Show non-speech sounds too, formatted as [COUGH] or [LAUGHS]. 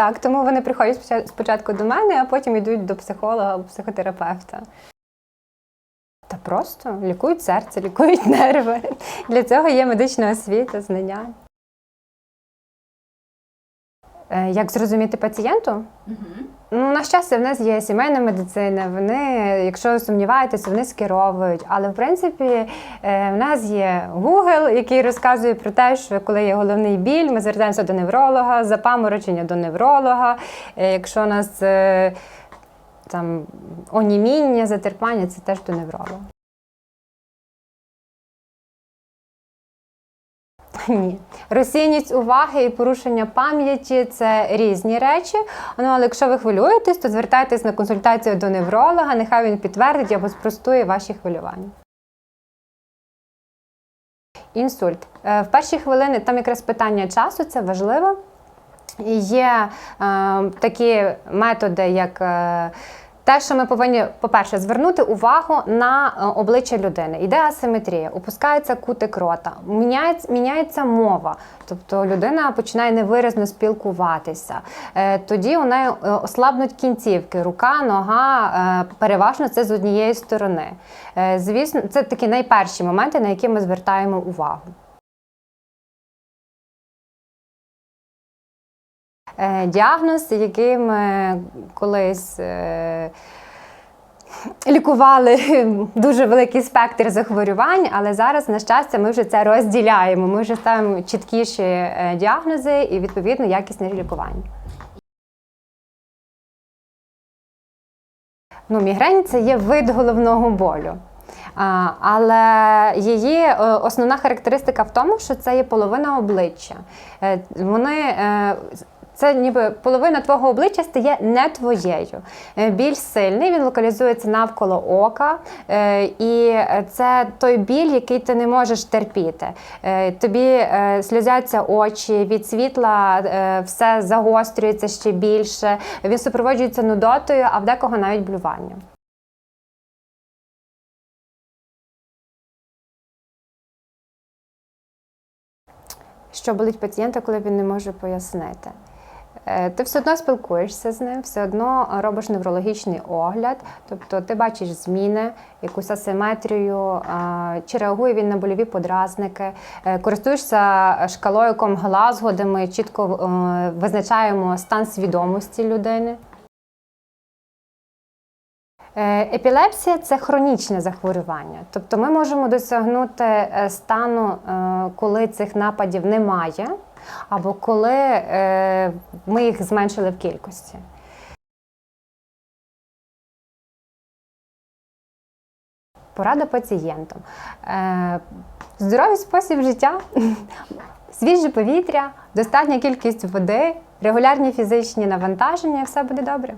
так, тому вони приходять спочатку до мене, а потім йдуть до психолога або психотерапевта. Та просто лікують серце, лікують [LAUGHS] нерви. Для цього є медична освіта, знання. Е, Як зрозуміти пацієнту? Ну, на щастя, в нас є сімейна медицина. Вони, якщо сумніваєтеся, вони скеровують. Але в принципі, е, в нас є Google, який розказує про те, що коли є головний біль, ми звертаємося до невролога, запаморочення до невролога. Е, Якщо у нас там оніміння, затерпання, це теж до невролога. Ні. Розсійність уваги і порушення пам'яті це різні речі. Ну, але якщо ви хвилюєтесь, то звертайтесь на консультацію до невролога, нехай він підтвердить або спростує ваші хвилювання. Інсульт. Е, В перші хвилини там якраз питання часу, це важливо. Є е, такі методи, як е, те, що ми повинні, по-перше, звернути увагу на е, обличчя людини. Йде асиметрія, опускається кутик рота, міняється, міняється мова, тобто людина починає невиразно спілкуватися. Е, тоді у неї е, ослабнуть кінцівки, рука, нога, переважно це з однієї сторони. Звісно, це такі найперші моменти, на які ми звертаємо увагу. Діагноз, який ми колись е, лікували [LAUGHS] дуже великий спектр захворювань, але зараз, на щастя, ми вже це розділяємо. Ми вже ставимо чіткіші е, діагнози і відповідно якісне лікування. Ну, мігрень це є вид головного болю. Але її е, основна характеристика в тому, що це є половина обличчя. Е, Вони е, це ніби половина твого обличчя стає не твоєю. Е, Біль сильний, він локалізується навколо ока, е, і це той біль, який ти не можеш терпіти. Е, Тобі сльозяться очі, від світла все загострюється ще більше. Він супроводжується нудотою, а в декого навіть блюванням. Що болить пацієнта, коли він не може пояснити? Е, Ти все одно спілкуєшся з ним, все одно робиш неврологічний огляд, тобто ти бачиш зміни, якусь асиметрію, чи реагує він на больові подразники, Е, користуєшся шкалою Комглазго, ми чітко е, визначаємо стан свідомості людини. Е, Епілепсія це хронічне захворювання. Тобто ми можемо досягнути е, стану, е, коли цих нападів немає, або коли ми їх зменшили в кількості. Порада пацієнтам. Здоровий спосіб життя, свіже повітря, достатня кількість води, регулярні фізичні навантаження, все буде добре.